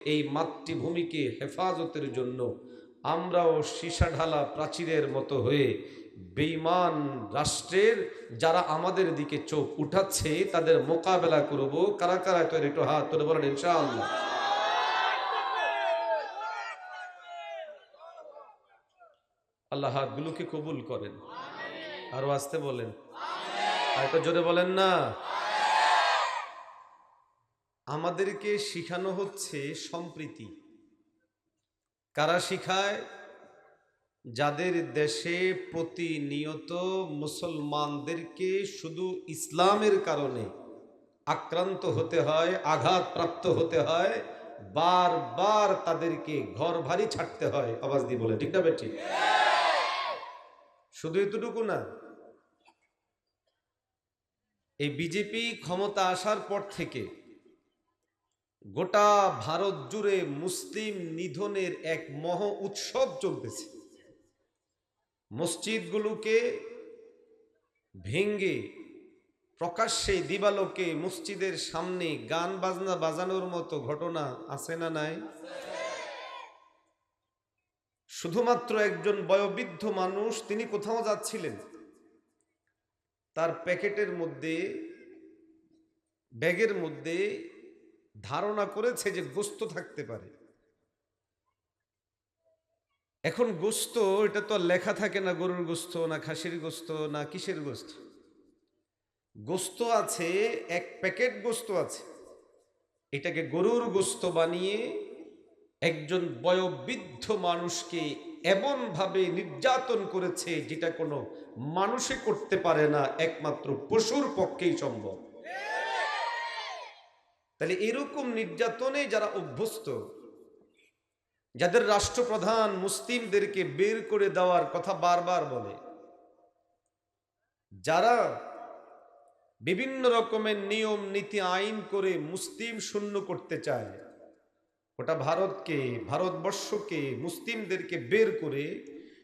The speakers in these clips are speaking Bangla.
এই মাতৃভূমিকে হেফাজতের জন্য আমরাও সীসা ঢালা প্রাচীরের মতো হয়ে বেইমান রাষ্ট্রের যারা আমাদের দিকে চোখ উঠাচ্ছে, তাদের মোকাবেলা করব। কারা কারা তৈরি একটু হাত তুলে বলেন, ইনশাআল্লাহ। আল্লাহ হাতগুলোকে কবুল করেন। আরও আসতে বলেন। আর জোরে বলেন না। আমাদেরকে শিখানো হচ্ছে সম্প্রীতি। কারা শিখায়? যাদের দেশে প্রতিনিয়ত মুসলমানদেরকে শুধু ইসলামের কারণে আক্রান্ত হতে হয়, আঘাতপ্রাপ্ত হতে হয়, বারবার তাদেরকে ঘর ভারী ছাড়তে হয়। আওয়াজ দিয়ে বলে ঠিক না বেটি শুধু এতটুকু না, এই বিজেপি ক্ষমতা আসার পর থেকে গোটা ভারত জুড়ে মুসলিম নিধনের এক মহ উৎসব চলতেছে। মসজিদগুলোকে ভেঙ্গে প্রকাশ্যে দিবালোকে মসজিদের সামনে গান বাজনা বাজানোর মতো ঘটনা আছে না নাই? শুধুমাত্র একজন বয়োবৃদ্ধ মানুষ তিনি কোথাও যাচ্ছিলেন? তার প্যাকেটের মধ্যে, ব্যাগের মধ্যে ধারণা করেছে যে গোস্ত থাকতে পারে। এখন গোস্ত, এটা তো লেখা থাকে না, গরুর গোস্ত, না খাসির গোস্ত, না কিসের গোস্ত। গোস্ত আছে, এক প্যাকেট গোস্ত আছে। এটাকে গরুর গোস্ত বানিয়ে একজন বয়োবৃদ্ধ মানুষকে এমনভাবে নির্যাতন করেছে, যেটা কোনো মানুষে করতে পারে না, একমাত্র পশুর পক্ষেই সম্ভব। তাহলে এরকম নির্যাতনে যারা অভ্যস্ত, যাদের রাষ্ট্রপ্রধান মুসলিমদেরকে বের করে দেওয়ার কথা বারবার বলে, যারা বিভিন্ন রকমের নিয়ম, নীতি, আইন করে মুসলিম শূন্য করতে চায় ওটা ভারতকে, ভারতবর্ষকে মুসলিমদেরকে বের করে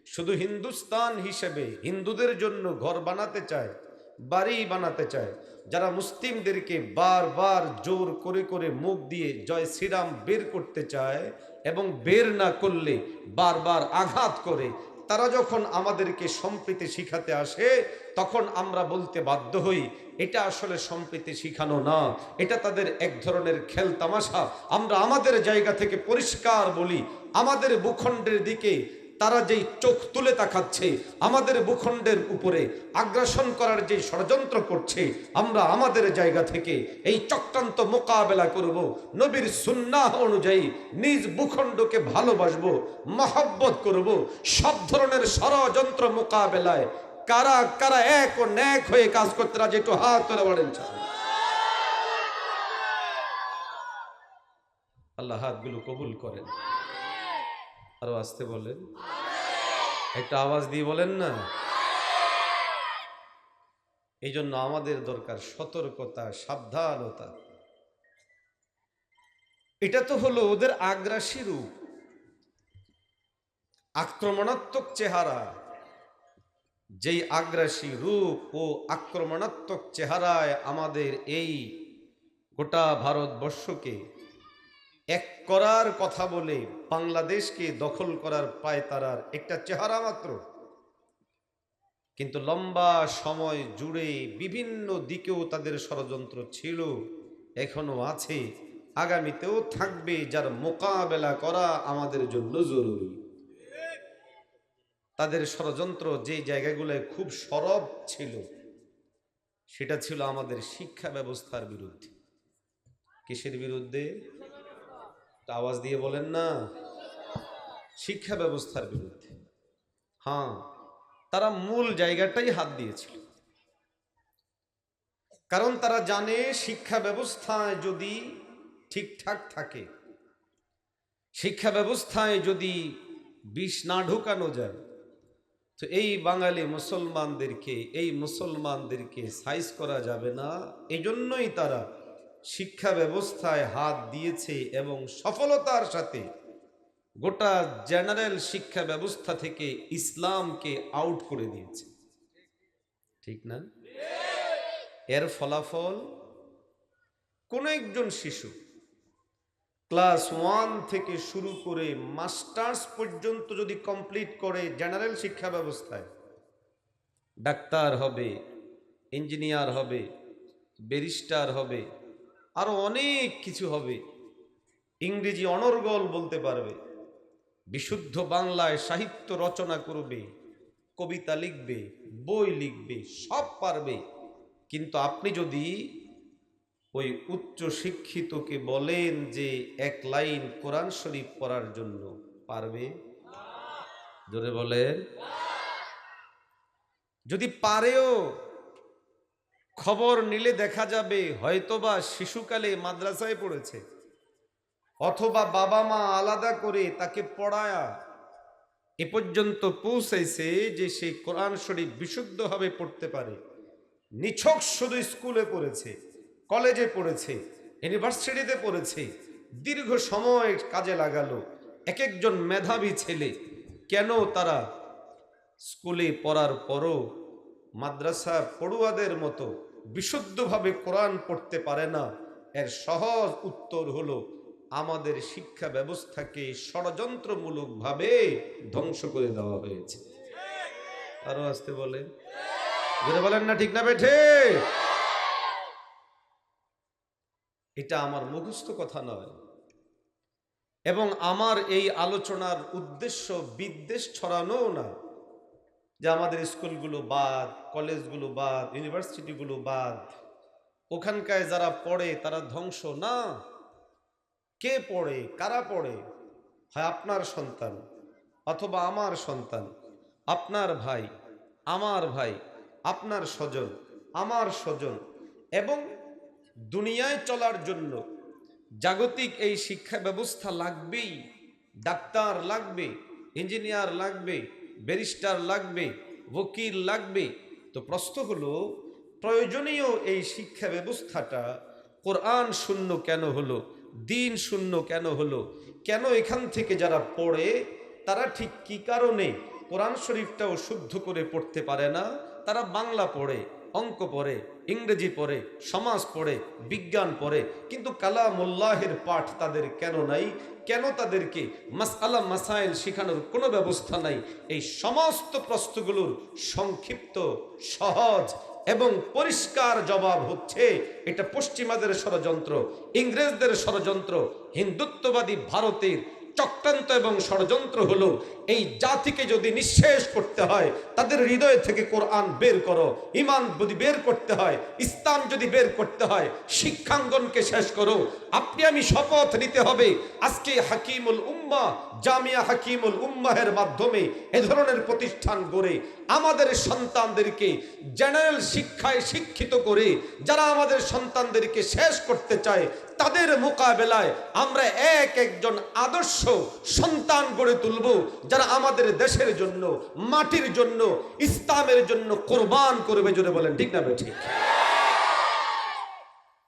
শুধু হিন্দুস্তান হিসেবে হিন্দুদের জন্য ঘর বানাতে চায় বাড়ি বানাতে চায়। যারা মুসলিমদেরকে বারবার জোর করে করে মুখ দিয়ে জয় শ্রীরাম বের করতে চায় এবং বের না করলে বারবার আঘাত করে, তারা যখন আমাদেরকে সম্প্রীতি শিখাতে আসে, তখন আমরা বলতে বাধ্য হই, এটা আসলে সম্প্রীতি শিখানো না, এটা তাদের এক ধরনের খেল তামাশা। আমরা আমাদের জায়গা থেকে পরিষ্কার বলি, আমাদের ভূখণ্ডের দিকে তারা যেই চোখ তুলে তাকাচ্ছে, আমাদের ভূখণ্ডের উপরে আগ্রাসন করার যে ষড়যন্ত্র করছে, আমরা আমাদের জায়গা থেকে এই চক্রান্ত মোকাবেলা করব। নবীর সুন্নাহ অনুযায়ী নিজ ভূখণ্ডকে ভালোবাসবো, মহব্বত করব। সব ধরনের ষড়যন্ত্র মোকাবেলায় কারা কারা এক ও ন্যাক হয়ে কাজ করতে রাজি, একটু হাত তুলে বলেন আল্লাহ হাতগুলো কবুল করেন। আরও আসতে বলেন। একটা আওয়াজ দিয়ে বলেন না? এই জন্য আমাদের দরকার সতর্কতা, সাবধানতা। এটা তো হলো ওদের আগ্রাসী রূপ। আক্রমণাত্মক চেহারা। যেই আগ্রাসী রূপ ও আক্রমণাত্মক চেহারায় আমাদের এই গোটা ভারতবর্ষকে এক করার কথা বলে বাংলাদেশকে দখল করার পায় তারার একটা চেহারা মাত্র। কিন্তু লম্বা সময় জুড়ে বিভিন্ন দিকেও তাদের ষড়যন্ত্র ছিল, এখনও আছে, আগামীতেও থাকবে যার মোকাবেলা করা আমাদের জন্য জরুরি। তাদের ষড়যন্ত্র যে জায়গাগুলোয় খুব সরব ছিল, সেটা ছিল আমাদের শিক্ষা ব্যবস্থার বিরুদ্ধে। কিসের বিরুদ্ধে? আওয়াজ দিয়ে বলেন না, শিক্ষা ব্যবস্থার বিরুদ্ধে। হ্যাঁ তারা মূল জায়গাটাই হাত দিয়েছিল। কারণ তারা জানে শিক্ষা ব্যবস্থায় যদি ঠিকঠাক থাকে, শিক্ষা ব্যবস্থায় যদি বিষ না ঢোকানো যায়, তো এই বাঙালি মুসলমানদেরকে, এই মুসলমানদেরকে সাইজ করা যাবে না। এই জন্যই তারা শিক্ষা ব্যবস্থায় হাত দিয়েছে এবং সফলতার সাথে গোটা জেনারেল শিক্ষা ব্যবস্থা থেকে ইসলামকে আউট করে দিয়েছে। ঠিক না? এর ফলাফল? কোন একজন শিশু ক্লাস ওয়ান থেকে শুরু করে মাস্টার্স পর্যন্ত যদি কমপ্লিট করে জেনারেল শিক্ষা ব্যবস্থায়, ডাক্তার হবে, ইঞ্জিনিয়ার হবে, ব্যারিস্টার হবে আরও অনেক কিছু হবে। ইংরেজি অনর্গল বলতে পারবে। বিশুদ্ধ বাংলায় সাহিত্য রচনা করবে, কবিতা লিখবে, বই লিখবে, সব পারবে। কিন্তু আপনি যদি ওই উচ্চ শিক্ষিতকে বলেন যে এক লাইন কোরআন শরীফ পড়ার জন্য পারবে? জোরে বলেন। যদি পারেও খবর নিলে দেখা যাবে হয়তোবা শিশুকালে মাদ্রাসায় পড়েছে। অথবা বাবা মা আলাদা করে তাকে পড়ায়া এ পর্যন্ত পৌঁছাইছে যে সে কোরআন শরীফ বিশুদ্ধভাবে পড়তে পারে। নিছক শুধু স্কুলে পড়েছে, কলেজে পড়েছে, ইউনিভার্সিটিতে পড়েছে, দীর্ঘ সময় কাজে লাগালো এক একজন মেধাবী ছেলে। কেন তারা স্কুলে পড়ার পরও মাদ্রাসা পড়ুয়াদের মতো বিশুদ্ধভাবে কোরআন পড়তে পারে না। এর সহজ উত্তর হলো, আমাদের শিক্ষা ব্যবস্থাকে ষড়যন্ত্রমূলকভাবে ধ্বংস করে দেওয়া হয়েছে। আরও আসতে বলেন। বলেন না ঠিক না বেঠে? এটা আমার মুখস্থ কথা নয়। এবং আমার এই আলোচনার উদ্দেশ্য বিদ্বেষ ছড়ানো না। যে আমাদের স্কুলগুলো বাদ, কলেজগুলো বাদ, ইউনিভার্সিটিগুলো বাদ ওখানকায় যারা পড়ে তারা ধ্বংস না? কে পড়ে? কারা পড়ে? হয় আপনার সন্তান অথবা আমার সন্তান? আপনার ভাই, আমার ভাই, আপনার স্বজন, আমার স্বজন। এবং দুনিয়ায় চলার জন্য জাগতিক এই শিক্ষা ব্যবস্থা লাগবেই, ডাক্তার লাগবে, ইঞ্জিনিয়ার লাগবে ব্যারিস্টার লাগবে ওকিল লাগবে। তো প্রশ্ন হলো, প্রয়োজনীয় এই শিক্ষা ব্যবস্থাটা কোরআন শূন্য কেন হলো, দিন শূন্য কেন হলো, কেন এখান থেকে যারা পড়ে, তারা ঠিক কি কারণে কোরআন শরীফটাও শুদ্ধ করে পড়তে পারে না, তারা বাংলা পড়ে? অঙ্ক পড়ে, ইংরেজি পড়ে, সমাজ পড়ে, বিজ্ঞান পড়ে, কিন্তু কালামুল্লাহের পাঠ তাদের কেন নাই? কেন তাদেরকে মাসআলা মাসাইল শেখানোর কোনো ব্যবস্থা নাই? এই সমস্ত প্রশ্নগুলোর সংক্ষিপ্ত, সহজ এবং পরিষ্কার জবাব হচ্ছে এটা পশ্চিমাদের ষড়যন্ত্র, ইংরেজদের ষড়যন্ত্র, হিন্দুত্ববাদী ভারতের চক্রান্ত এবং ষড়যন্ত্র হলো, এই জাতিকে যদি নিঃশেষ করতে হয়, তাদের হৃদয় থেকে কোরআন বের করো ইমান যদি বের করতে হয়, ইসলাম যদি বের করতে হয়, শিক্ষাঙ্গনকে শেষ করো। আপনি আমি শপথ নিতে হবে, আজকে হাকিমুল উম্মা জামিয়া হাকিমুল উম্মাহের মাধ্যমে এ ধরনের প্রতিষ্ঠান গড়ে আমাদের সন্তানদেরকে জেনারেল শিক্ষায় শিক্ষিত করে, যারা আমাদের সন্তানদেরকে শেষ করতে চায়, তাদের মোকাবেলায় আমরা এক একজন আদর্শ সন্তান গড়ে তুলব, যারা আমাদের দেশের জন্য, মাটির জন্য, ইসলামের জন্য কোরবান করবে, জোরে বলেন, ঠিক না ঠিক।